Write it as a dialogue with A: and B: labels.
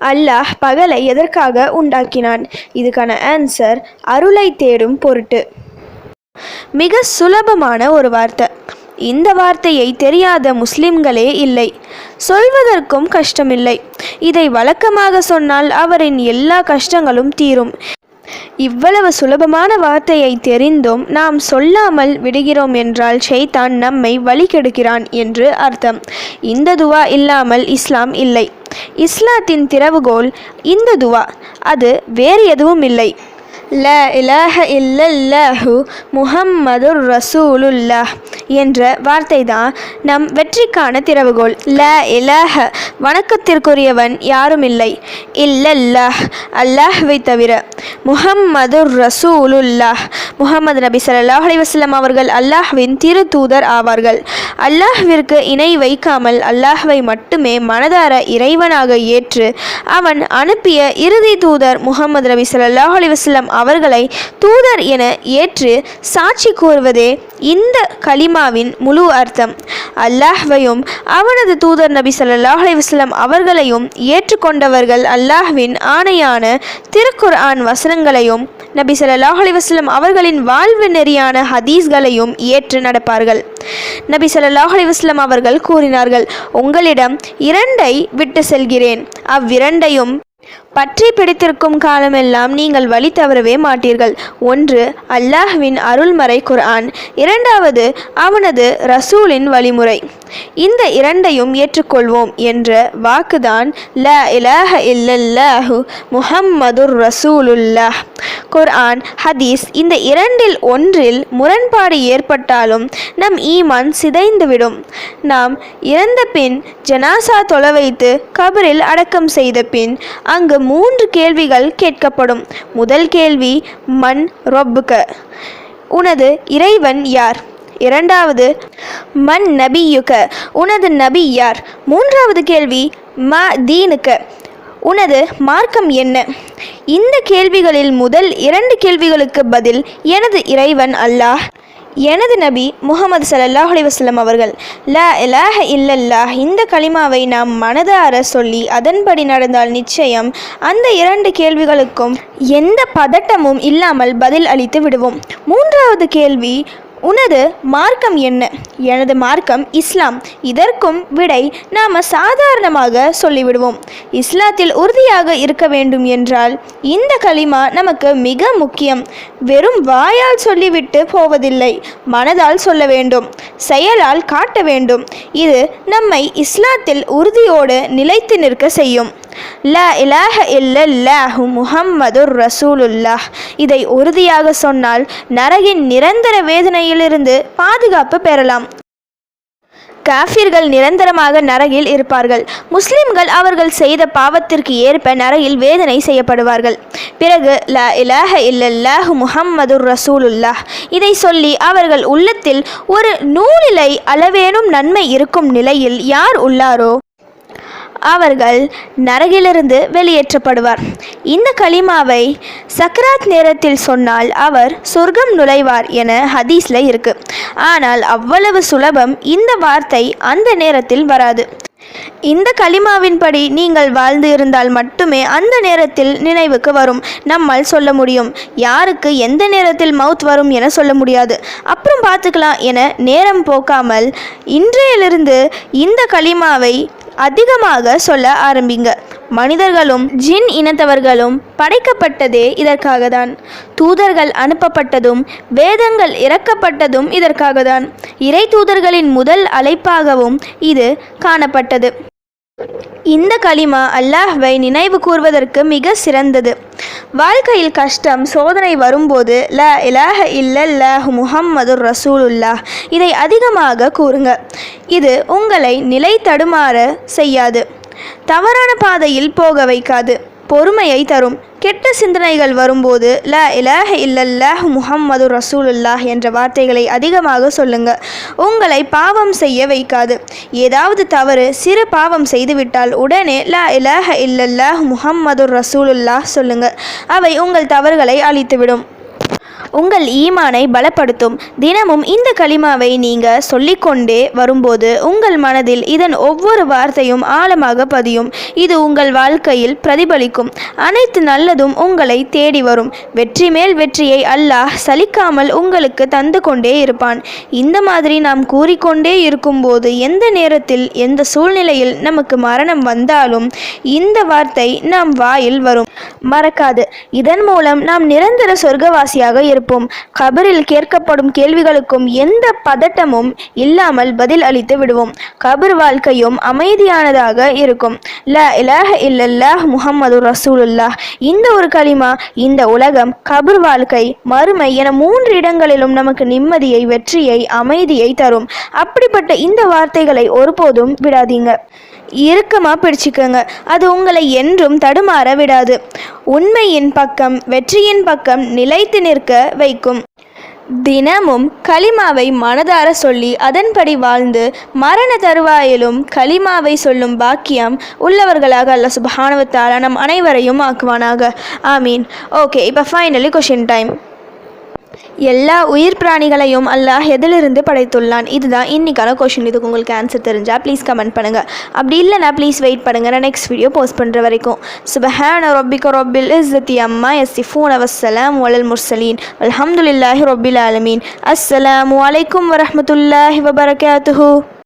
A: அல்லாஹ் பகலை எதற்காக உண்டாக்கினான்? இதுக்கான ஆன்சர் அருளை தேடும் பொருட்டு. மிக சுலபமான ஒரு வார்த்தை. இந்த வார்த்தையை தெரியாத முஸ்லிம்களே இல்லை. சொல்வதற்கும் கஷ்டமில்லை. இதை வழக்கமாக சொன்னால் அவரின் எல்லா கஷ்டங்களும் தீரும். இவ்வளவு சுலபமான வார்த்தையை தெரிந்தும் நாம் சொல்லாமல் விடுகிறோம் என்றால் ஷைத்தான் நம்மை வழி கெடுக்கிறான் என்று அர்த்தம். இந்த துவா இல்லாமல் இஸ்லாம் இல்லை. இஸ்லாத்தின் திறவுகோல் இந்த துவா. அது வேறு எதுவும் இல்லை. ல இலஹ இல்லல்லஹு முஹம்மதுர் ரசூலுல்லாஹ் என்ற வார்த்தை தான் நம் வெற்றிக்கான திறவுகோல். ல இலஹ வணக்கத்திற்குரியவன் யாரும் இல்லை. இல்லல்லாஹ் அல்லாஹ்வை தவிர முஹம்மதுர் ரசூலுல்லாஹ் முகமது நபி சல்லாஹ் அலிவசல்லம் அவர்கள் அல்லாஹ்வின் திரு தூதர் ஆவார்கள். அல்லாஹ்விற்கு இணை வைக்காமல் அல்லாஹ்வை மட்டுமே மனதார இறைவனாக ஏற்று அவன் அனுப்பிய இறுதி தூதர் முகமது நபி சல்லாஹ் அலிவசல்லம் அவர்களை தூதர் என ஏற்று சாட்சி கூறுவதே இந்த கலிமாவின் முழு அர்த்தம் அல்லாஹ்வையும் அவனது தூதர் நபி சல்லாஹ் அலிவஸ்லம் அவர்களையும் ஏற்றுக்கொண்டவர்கள் அல்லாஹ்வின் ஆணையான திருக்குர் ஆண் வசனங்களையும் நபி சல்லாஹ் அலிவஸ்லம் அவர்களின் வாழ்வு நெறியான ஹதீஸ்களையும் ஏற்று நடப்பார்கள். நபி சல்லாஹ் அலிவஸ்லம் அவர்கள் கூறினார்கள் உங்களிடம் இரண்டை விட்டு செல்கிறேன். அவ்விரண்டையும் பற்றி பிடித்திருக்கும் காலமெல்லாம் நீங்கள் வழி தவறவே மாட்டீர்கள். ஒன்று அல்லாஹ்வின் அருள்மறை குர்ஆன். இரண்டாவது அவனது ரசூலின் வழிமுறை. இந்த இரண்டையும் ஏற்றுக்கொள்வோம் என்ற வாக்குதான் ல இலாஹ இல்லல்லாஹு முஹம்மதுர் ரசூலுல்லாஹ். குர்ஆன் ஹதீஸ் இந்த இரண்டில் ஒன்றில் முரண்பாடு ஏற்பட்டாலும் நம் ஈமான் சிதைந்துவிடும். நாம் இறந்த பின் ஜனாசா தொலை வைத்து கபரில் அடக்கம் செய்த பின் அங்கு மூன்று கேள்விகள் கேட்கப்படும். முதல் கேள்வி மண் ரொப்புக உனது இறைவன் யார்? இரண்டாவது மன் நபியுக உனது நபி யார்? மூன்றாவது கேள்வி ம தீனுக்க. உனது மார்க்கம் என்ன? இந்த கேள்விகளில் முதல் இரண்டு கேள்விகளுக்கு பதில் எனது இறைவன் அல்லாஹ். எனது நபி முகமது சல்லாஹ் அலைஹி அவர்கள் லா இலாஹ இல்லல்லாஹ் இந்த கலிமாவை நாம் மனதார சொல்லி அதன்படி நடந்தால் நிச்சயம் அந்த இரண்டு கேள்விகளுக்கும் எந்த பதட்டமும் இல்லாமல் பதில் அளித்து விடுவோம். மூன்றாவது கேள்வி உனது மார்க்கம் என்ன? எனது மார்க்கம் இஸ்லாம். இதற்கும் விடை நாம் சாதாரணமாக சொல்லிவிடுவோம். இஸ்லாத்தில் உறுதியாக இருக்க வேண்டும் என்றால் இந்த களிமா நமக்கு மிக முக்கியம். வெறும் வாயால் சொல்லிவிட்டு போவதில்லை. மனதால் சொல்ல வேண்டும். செயலால் காட்ட வேண்டும். இது நம்மை இஸ்லாத்தில் உறுதியோடு நிலைத்து நிற்க செய்யும். லா இலாஹ இல்லல்லாஹு முஹம்மதுர் ரசூலுல்லாஹ். இதை உறுதியாக சொன்னால் நரகின் நிரந்தர வேதனையிலிருந்து பாதுகாப்பு பெறலாம். காஃபிர்கள் நிரந்தரமாக நரகில் இருப்பார்கள். முஸ்லிம்கள் அவர்கள் செய்த பாவத்திற்கு ஏற்ப நரகில் வேதனை செய்யப்படுவார்கள். பிறகு ல இலாஹ இல்லல்லாஹு முஹம்மதுர் ரசூலுல்லாஹ். இதை சொல்லி அவர்கள் உள்ளத்தில் ஒரு நூலிலை அளவேனும் நன்மை இருக்கும் நிலையில் யார் உள்ளாரோ? அவர்கள் நரகிலிருந்து வெளியேற்றப்படுவார். இந்த கலிமாவை சக்ராத் நேரத்தில் சொன்னால் அவர் சொர்க்கம் நுழைவார் என ஹதீஸ்ல இருக்கு. ஆனால் அவ்வளவு சுலபம் இந்த வார்த்தை அந்த நேரத்தில் வராது. இந்த களிமாவின்படி நீங்கள் வாழ்ந்து இருந்தால் மட்டுமே அந்த நேரத்தில் நினைவுக்கு வரும். நம்மால் சொல்ல முடியும். யாருக்கு எந்த நேரத்தில் மவுத் வரும் என சொல்ல முடியாது. அப்புறம் பார்த்துக்கலாம் என நேரம் போக்காமல் இன்றையிலிருந்து இந்த கலிமாவை அதிகமாக சொல்ல ஆரம்பிங்க. மனிதர்களும் ஜின் இனத்தவர்களும் படைக்கப்பட்டதே இதற்காக தான் தூதர்கள் அனுப்பப்பட்டதும் வேதங்கள் இறக்கப்பட்டதும் இதற்காக தான் இறை தூதர்களின் முதல் அழைப்பாகவும் இது காணப்பட்டது. இந்த களிமா அல்லாஹ்வை நினைவு கூர்வதற்கு மிக சிறந்தது. வாழ்க்கையில் கஷ்டம் சோதனை வரும்போது ல இலாஹ இல்லல்லாஹு முஹம்மது ரசூலுல்லாஹ் இதை அதிகமாக கூறுங்க. இது உங்களை நிலை தடுமாற செய்யாது. தவறான பாதையில் போக வைக்காது. பொறுமையை தரும். கெட்ட சிந்தனைகள் வரும்போது ல இலாஹ இல்லல்லாஹ் முஹம்மது ரசூலுல்லாஹ் என்ற வார்த்தைகளை அதிகமாக சொல்லுங்க. உங்களை பாவம் செய்ய வைக்காது. ஏதாவது தவறு சிறு பாவம் செய்துவிட்டால் உடனே ல இலாஹ இல்லல்லாஹ் முஹம்மது ரசூலுல்லாஹ் சொல்லுங்க. அவை உங்கள் தவறுகளை அழித்துவிடும். உங்கள் ஈமானை பலப்படுத்தும். தினமும் இந்த களிமாவை நீங்க சொல்லிக்கொண்டே வரும்போது உங்கள் மனதில் இதன் ஒவ்வொரு வார்த்தையும் ஆழமாக பதியும். இது உங்கள் வாழ்க்கையில் பிரதிபலிக்கும். அனைத்து நல்லதும் உங்களை தேடி வரும். வெற்றி மேல் வெற்றியை அல்லாஹ் சலிக்காமல் உங்களுக்கு தந்து கொண்டே இருப்பான். இந்த மாதிரி நாம் கூறிக்கொண்டே இருக்கும்போது எந்த நேரத்தில் எந்த சூழ்நிலையில் நமக்கு மரணம் வந்தாலும் இந்த வார்த்தை நாம் வாயில் வரும். மறக்காது. இதன் மூலம் நாம் நிரந்தர சொர்க்கவாசியாக இருப்போம். கபரில் கேட்கப்படும் கேள்விகளுக்கும் எந்த பதட்டமும் இல்லாமல் பதில் அளித்து விடுவோம். கபர் வாழ்க்கையும் அமைதியானதாக இருக்கும். ல இலாஹ இல்லல்லாஹ் முஹம்மது ரசூலுல்லாஹ். இந்த ஒரு களிமா இந்த உலகம் கபர் வாழ்க்கை மறுமை என மூன்று இடங்களிலும் நமக்கு நிம்மதியை வெற்றியை அமைதியை தரும். அப்படிப்பட்ட இந்த வார்த்தைகளை ஒருபோதும் விடாதீங்க. இறுக்கமாக பிடிச்சிக்கோங்க. அது உங்களை என்றும் தடுமாற விடாது. உண்மையின் பக்கம் வெற்றியின் பக்கம் நிலைத்து நிற்க வைக்கும். தினமும் கலிமாவை மனதார சொல்லி அதன்படி வாழ்ந்து மரண தருவாயிலும் கலிமாவை சொல்லும் பாக்கியம் உள்ளவர்களாக அல்ல சுபஹானவத்தால நம் அனைவரையும் ஆக்குவானாக. ஆமீன். ஓகே இப்போ ஃபைனலி கொஷின் டைம் எல்லா உயிர் பிராணிகளையும் அல்லாஹ் எதிலிருந்து படைத்துள்ளான்? இதுதான் இன்னைக்கான கொஷின் இதுக்கு உங்களுக்கு ஆன்சர் தெரிஞ்சால் ப்ளீஸ் கமெண்ட் பண்ணுங்கள் அப்படி இல்லைனா ப்ளீஸ் வெயிட் பண்ணுங்கள் நான் நெக்ஸ்ட் வீடியோ போஸ்ட் பண்ணுற வரைக்கும். சுபஹான ரொபிக ரொபில் இஸ்ஸத்தி அம்மா எஸ்ஸிஃபூன் அவசலாம் ஒலல் முர்சலீன் அலமதுல்லாஹி ரொபில் ஆலமீன். அஸ்ஸலாம் அலைக்கும் வரமத்துல்லாஹி வபரகாத்துஹு.